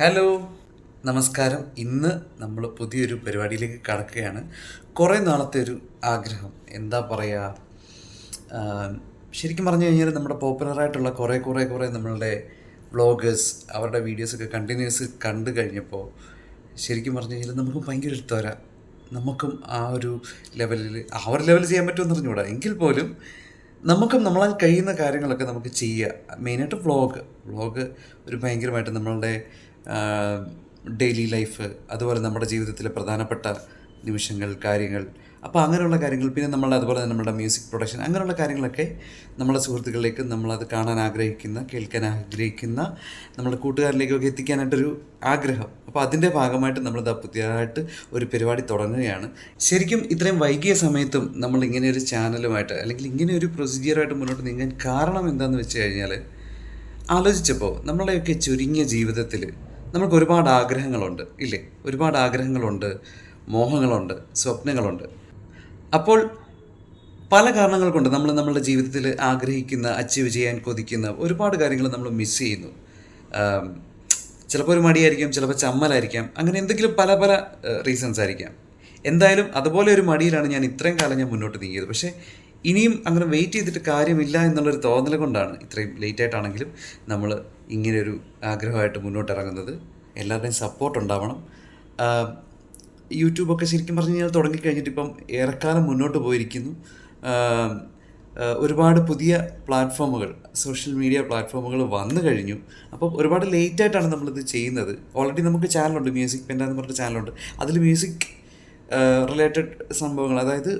Hello. നമസ്കാരം. ഇന്ന് നമ്മൾ പുതിയൊരു പരിപാടിയിലേക്ക് കടക്കുകയാണ്. കുറേ നാളത്തെ ഒരു ആഗ്രഹം. എന്താ പറയുക ശരിക്കും പറഞ്ഞു കഴിഞ്ഞാൽ നമ്മുടെ പോപ്പുലറായിട്ടുള്ള കുറേ കുറേ കുറേ നമ്മളുടെ വ്ളോഗേഴ്സ് അവരുടെ വീഡിയോസൊക്കെ കണ്ടിന്യൂസ് കണ്ടു കഴിഞ്ഞപ്പോൾ ശരിക്കും പറഞ്ഞു കഴിഞ്ഞാൽ നമുക്ക് ഭയങ്കര ഒരു തോര നമുക്കും ആ ഒരു ലെവലിൽ ആ ഒരു ലെവൽ ചെയ്യാൻ പറ്റുമെന്ന് അറിഞ്ഞുകൂടാ? എങ്കിൽ പോലും നമുക്കും നമ്മളാൽ കഴിയുന്ന കാര്യങ്ങളൊക്കെ നമുക്ക് ചെയ്യുക. മെയിനായിട്ട് വ്ളോഗ് വ്ളോഗ് ഒരു ഭയങ്കരമായിട്ട് നമ്മളുടെ ഡെയിലി ലൈഫ് അതുപോലെ നമ്മുടെ ജീവിതത്തിലെ പ്രധാനപ്പെട്ട നിമിഷങ്ങൾ കാര്യങ്ങൾ. അപ്പോൾ അങ്ങനെയുള്ള കാര്യങ്ങൾ പിന്നെ നമ്മൾ അതുപോലെ തന്നെ നമ്മുടെ മ്യൂസിക് പ്രൊഡക്ഷൻ അങ്ങനെയുള്ള കാര്യങ്ങളൊക്കെ നമ്മുടെ സുഹൃത്തുക്കളിലേക്ക് നമ്മളത് കാണാൻ ആഗ്രഹിക്കുന്ന കേൾക്കാൻ ആഗ്രഹിക്കുന്ന നമ്മുടെ കൂട്ടുകാരിലേക്കൊക്കെ എത്തിക്കാനായിട്ടൊരു ആഗ്രഹം. അപ്പോൾ അതിന്റെ ഭാഗമായിട്ട് നമ്മളിത് പുതിയതായിട്ട് ഒരു പരിപാടി തുടങ്ങുകയാണ്. ശരിക്കും ഇത്രയും വൈകിയ സമയത്തും നമ്മൾ ഇങ്ങനെ ഒരു ചാനലുമായിട്ട് അല്ലെങ്കിൽ ഇങ്ങനെ ഒരു പ്രൊസീജിയറായിട്ട് മുന്നോട്ട് നീങ്ങാൻ കാരണം എന്താണെന്ന് വെച്ച് കഴിഞ്ഞാൽ ആലോചിച്ചപ്പോൾ നമ്മളെയൊക്കെ ചുരുങ്ങിയ ജീവിതത്തിൽ നമുക്ക് ഒരുപാട് ആഗ്രഹങ്ങളുണ്ട് ഇല്ലേ? ഒരുപാട് ആഗ്രഹങ്ങളുണ്ട് മോഹങ്ങളുണ്ട് സ്വപ്നങ്ങളുണ്ട്. അപ്പോൾ പല കാരണങ്ങൾ കൊണ്ട് നമ്മൾ നമ്മളുടെ ജീവിതത്തിൽ ആഗ്രഹിക്കുന്ന അച്ചീവ് ചെയ്യാൻ കൊതിക്കുന്ന ഒരുപാട് കാര്യങ്ങൾ നമ്മൾ മിസ് ചെയ്യുന്നു. ചിലപ്പോൾ ഒരു മടിയായിരിക്കും ചിലപ്പോൾ ചമ്മലായിരിക്കാം അങ്ങനെ എന്തെങ്കിലും പല പല റീസൺസ് ആയിരിക്കാം. എന്തായാലും അതുപോലെ ഒരു മടിയിലാണ് ഞാൻ ഇത്രയും കാലം ഞാൻ മുന്നോട്ട് നീങ്ങിയത്. പക്ഷേ ഇനിയും അങ്ങനെ വെയിറ്റ് ചെയ്തിട്ട് കാര്യമില്ല എന്നുള്ളൊരു തോന്നൽ കൊണ്ടാണ് ഇത്രയും ലേറ്റ് ആയിട്ടാണെങ്കിലും നമ്മൾ ഇങ്ങനെയൊരു ആഗ്രഹമായിട്ട് മുന്നോട്ട് ഇറങ്ങുന്നത് എല്ലാവരുടെയും സപ്പോർട്ട് ഉണ്ടാവണം. യൂട്യൂബൊക്കെ ശരിക്കും പറഞ്ഞു കഴിഞ്ഞാൽ തുടങ്ങിക്കഴിഞ്ഞിട്ട് ഇപ്പം ഏറെക്കാലം മുന്നോട്ട് പോയിരിക്കുന്നു. ഒരുപാട് പുതിയ പ്ലാറ്റ്ഫോമുകൾ സോഷ്യൽ മീഡിയ പ്ലാറ്റ്ഫോമുകൾ വന്നു കഴിഞ്ഞു. അപ്പോൾ ഒരുപാട് ലേറ്റ് ആയിട്ടാണ് നമ്മളിത് ചെയ്യുന്നത്. ഓൾറെഡി നമുക്ക് ചാനലുണ്ട് മ്യൂസിക് പെൻഡ എന്ന് പറഞ്ഞ ചാനലുണ്ട്. അതിൽ മ്യൂസിക് റിലേറ്റഡ് സംഭവങ്ങൾ അതായത്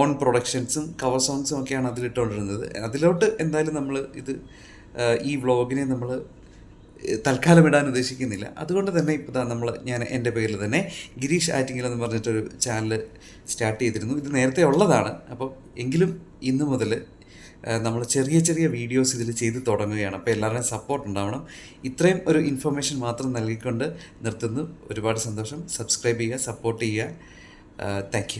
ഓൺ പ്രൊഡക്ഷൻസും കവർ സോങ്സും ഒക്കെയാണ് അതിലിട്ടുകൊണ്ടിരുന്നത് അതിലോട്ട് എന്തായാലും നമ്മൾ ഇത് ഈ വ്ളോഗിനെ നമ്മൾ തൽക്കാലം ഇടാൻ ഉദ്ദേശിക്കുന്നില്ല. അതുകൊണ്ട് തന്നെ ഇപ്പോൾ നമ്മൾ ഞാൻ എന്റെ പേരിൽ തന്നെ ഗിരീഷ് ആറ്റിങ്ങൽ എന്ന് പറഞ്ഞിട്ടൊരു ചാനൽ സ്റ്റാർട്ട് ചെയ്തിരുന്നു. ഇത് നേരത്തെ ഉള്ളതാണ്. അപ്പോൾ എങ്കിലും ഇന്ന് മുതൽ നമ്മൾ ചെറിയ ചെറിയ വീഡിയോസ് ഇതിൽ ചെയ്ത് തുടങ്ങുകയാണ്. അപ്പോൾ എല്ലാവരുടെയും സപ്പോർട്ട് ഉണ്ടാവണം. ഇത്രയും ഒരു ഇൻഫർമേഷൻ മാത്രം നൽകിക്കൊണ്ട് നിർത്തുന്നു. ഒരുപാട് സന്തോഷം. സബ്സ്ക്രൈബ് ചെയ്യുക സപ്പോർട്ട് ചെയ്യുക. താങ്ക്